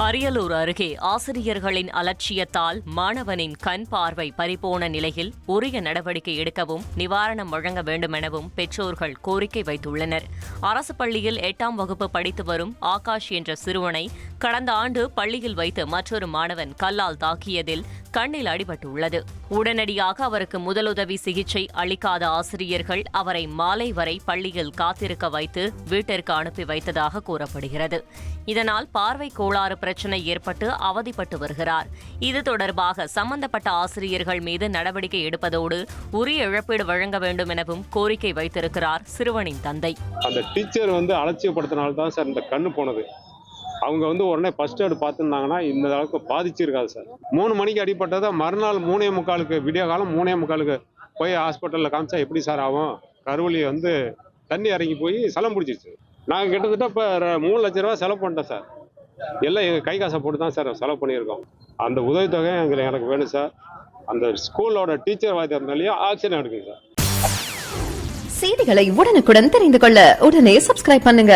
அரியலூர் அருகே ஆசிரியர்களின் அலட்சியத்தால் மாணவனின் கண் பார்வை பறிபோன நிலையில் உரிய நடவடிக்கை எடுக்கவும் நிவாரணம் வழங்க வேண்டுமெனவும் பெற்றோர்கள் கோரிக்கை வைத்துள்ளனர். அரசு பள்ளியில் எட்டாம் வகுப்பு படித்து வரும் ஆகாஷ் என்ற சிறுவனை கடந்த ஆண்டு பள்ளியில் வைத்து மற்றொரு மாணவன் கல்லால் தாக்கியதில் கண்ணில் அடிபட்டுள்ளது. உடனடியாக அவருக்கு முதலுதவி சிகிச்சை அளிக்காத ஆசிரியர்கள் அவரை மாலை வரை பள்ளியில் காத்திருக்க வைத்து வீட்டிற்கு அனுப்பி வைத்ததாக கூறப்படுகிறது. இதனால் பார்வை கோளாறு பிரச்சனை ஏற்பட்டு அவதிப்பட்டு வருகிறார். இது தொடர்பாக சம்பந்தப்பட்ட ஆசிரியர்கள் மீது நடவடிக்கை எடுப்பதோடு உரிய இழப்பீடு வழங்க வேண்டும் எனவும் கோரிக்கை வைத்திருக்கிறார் சிறுவனின் தந்தை. அந்த டீச்சர் வந்து அலட்சியப்படுத்தினால்தான் சார் இந்த கண்ணு போனது. அவங்க வந்து உடனே ஃபர்ஸ்ட் எய்டு பார்த்துருந்தாங்கன்னா இந்த அளவுக்கு பாதிச்சிருக்காது சார். மூணு மணிக்கு அடிப்பட்டதை மறுநாள் மூணே முக்காலுக்கு விடிய காலம் மூணே முக்காலுக்கு போய் ஹாஸ்பிட்டலில் காமிச்சா எப்படி சார் ஆகும்? கருவலி வந்து தண்ணி இறங்கி போய் சலம் பிடிச்சிருச்சு. நாங்கள் கிட்டத்தட்ட இப்போ மூணு லட்ச ரூபா செலவு பண்ணிட்டோம் சார். எல்லாம் எங்கள் கை காசை போட்டு தான் சார் செலவு பண்ணியிருக்கோம். அந்த உதவித்தொகை எங்களுக்கு எனக்கு வேணும் சார். அந்த ஸ்கூலோட டீச்சர் வாத்தியார் ஆக்ஷன் எடுக்குங்க சார். செய்திகளை உடனுக்குடன் தெரிந்து கொள்ள உடனே சப்ஸ்கிரைப் பண்ணுங்க.